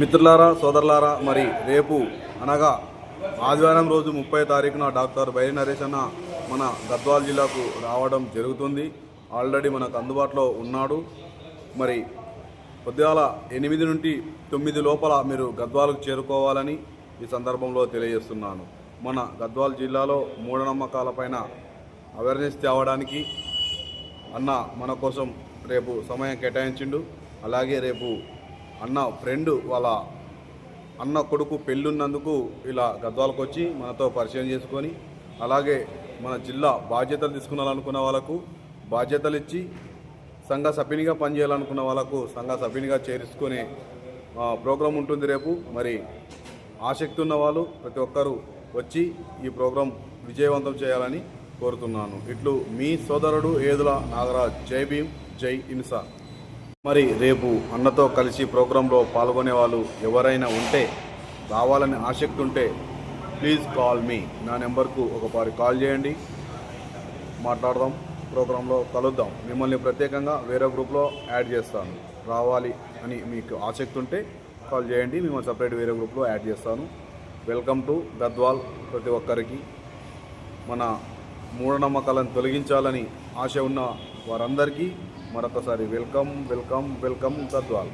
మిత్రులారా సోదరులారా మరి రేపు అనగా ఆదివారం రోజు ముప్పై తారీఖున డాక్టర్ బైరి నరేష్ అన్న మన గద్వాల్ జిల్లాకు రావడం జరుగుతుంది. ఆల్రెడీ మనకు అందుబాటులో ఉన్నాడు. మరి పొద్దుగాల ఎనిమిది నుండి తొమ్మిది లోపల మీరు గద్వాలకు చేరుకోవాలని ఈ సందర్భంలో తెలియజేస్తున్నాను. మన గద్వాల్ జిల్లాలో మూఢనమ్మకాలపైన అవేర్నెస్ తేవడానికి అన్న మన కోసం రేపు సమయం కేటాయించిండు. అలాగే రేపు అన్న ఫ్రెండ్ వాళ్ళ అన్న కొడుకు పెళ్ళున్నందుకు ఇలా గద్వాలకు వచ్చి మనతో పరిచయం చేసుకొని అలాగే మన జిల్లా బాధ్యతలు తీసుకున్నాలనుకున్న వాళ్ళకు బాధ్యతలు ఇచ్చి సంఘ సభ్యునిగా పనిచేయాలనుకున్న వాళ్ళకు సంఘ సభ్యునిగా చేర్చుకునే ప్రోగ్రాం ఉంటుంది రేపు. మరి ఆసక్తి ఉన్న వాళ్ళు ప్రతి ఒక్కరూ వచ్చి ఈ ప్రోగ్రాం విజయవంతం చేయాలని కోరుతున్నాను. ఇట్లు మీ సోదరుడు ఏదుల నాగరాజ్. జై భీమ్ జై ఇన్సా. మరి రేపు అన్నతో కలిసి ప్రోగ్రాంలో పాల్గొనే వాళ్ళు ఎవరైనా ఉంటే రావాలని ఆసక్తి ఉంటే ప్లీజ్ కాల్ మీ నా నెంబర్కు ఒకసారి కాల్ చేయండి. మాట్లాడదాం ప్రోగ్రాంలో కలుద్దాం. మిమ్మల్ని ప్రత్యేకంగా వేరే గ్రూప్లో యాడ్ చేస్తాను. రావాలి అని మీకు ఆసక్తి ఉంటే కాల్ చేయండి. మిమ్మల్ని సపరేట్ వేరే గ్రూప్లో యాడ్ చేస్తాను. వెల్కమ్ టు గద్వాల్ ప్రతి ఒక్కరికి. మన మూఢనమ్మకాలను తొలగించాలని ఆశ ఉన్న వారందరికీ మరొకసారి వెల్కమ్ వెల్కమ్ వెల్కమ్ గద్వాల్